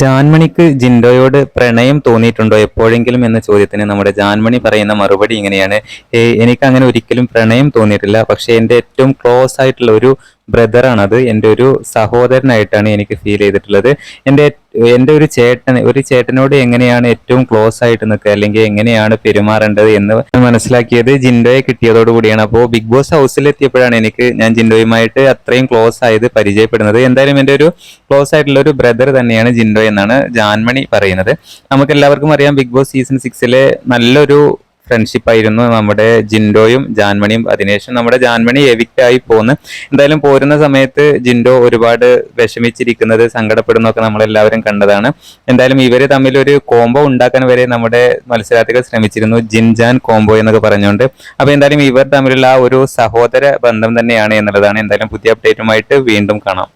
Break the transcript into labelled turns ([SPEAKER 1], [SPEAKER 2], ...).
[SPEAKER 1] ജാൻമണിക്ക് ജിൻഡോയോട് പ്രണയം തോന്നിയിട്ടുണ്ടോ എപ്പോഴെങ്കിലും എന്ന ചോദ്യത്തിന് നമ്മുടെ ജാൻമണി പറയുന്ന മറുപടി ഇങ്ങനെയാണ്. എനിക്ക് അങ്ങനെ ഒരിക്കലും പ്രണയം തോന്നിയിട്ടില്ല. പക്ഷെ എന്റെ ഏറ്റവും ക്ലോസ് ആയിട്ടുള്ള ഒരു ബ്രദറാണത്. എന്റെ ഒരു സഹോദരനായിട്ടാണ് എനിക്ക് ഫീൽ ചെയ്തിട്ടുള്ളത്. എന്റെ എന്റെ ഒരു ചേട്ടൻ ഒരു ചേട്ടനോട് എങ്ങനെയാണ് ഏറ്റവും ക്ലോസ് ആയിട്ട് നിൽക്കുക അല്ലെങ്കിൽ എങ്ങനെയാണ് പെരുമാറേണ്ടത് എന്ന് മനസ്സിലാക്കിയത് ജിൻഡോയെ കിട്ടിയതോടു കൂടിയാണ്. അപ്പോൾ ബിഗ് ബോസ് ഹൗസിൽ എത്തിയപ്പോഴാണ് എനിക്ക് ഞാൻ ജിൻഡോയുമായിട്ട് അത്രയും ക്ലോസ് ആയത് പരിചയപ്പെടുന്നത്. എന്തായാലും എന്റെ ഒരു ക്ലോസ് ആയിട്ടുള്ള ഒരു ബ്രദർ തന്നെയാണ് ജിൻഡോ എന്നാണ് ജാൻമണി പറയുന്നത്. നമുക്ക് എല്ലാവർക്കും അറിയാം ബിഗ് ബോസ് സീസൺ സിക്സിലെ നല്ലൊരു ഫ്രണ്ട്ഷിപ്പ് ആയിരുന്നു നമ്മുടെ ജിൻഡോയും ജാൻമണിയും. അതിനുശേഷം നമ്മുടെ ജാൻമണി എവിക്റ്റ് ആയി പോന്ന്. എന്തായാലും പോരുന്ന സമയത്ത് ജിൻഡോ ഒരുപാട് വിഷമിച്ചിരിക്കുന്നത് സങ്കടപ്പെടുന്നൊക്കെ നമ്മളെല്ലാവരും കണ്ടതാണ്. എന്തായാലും ഇവർ തമ്മിൽ ഒരു കോംബോ ഉണ്ടാക്കാൻ വരെ നമ്മുടെ മത്സരാർത്ഥികൾ ശ്രമിച്ചിരുന്നു ജിൻജാൻ കോംബോ എന്നൊക്കെ പറഞ്ഞുകൊണ്ട്. അപ്പോൾ എന്തായാലും ഇവർ തമ്മിലുള്ള ആ ഒരു സഹോദര ബന്ധം തന്നെയാണ് എന്നുള്ളതാണ്. എന്തായാലും പുതിയ അപ്ഡേറ്റുമായിട്ട് വീണ്ടും കാണാം.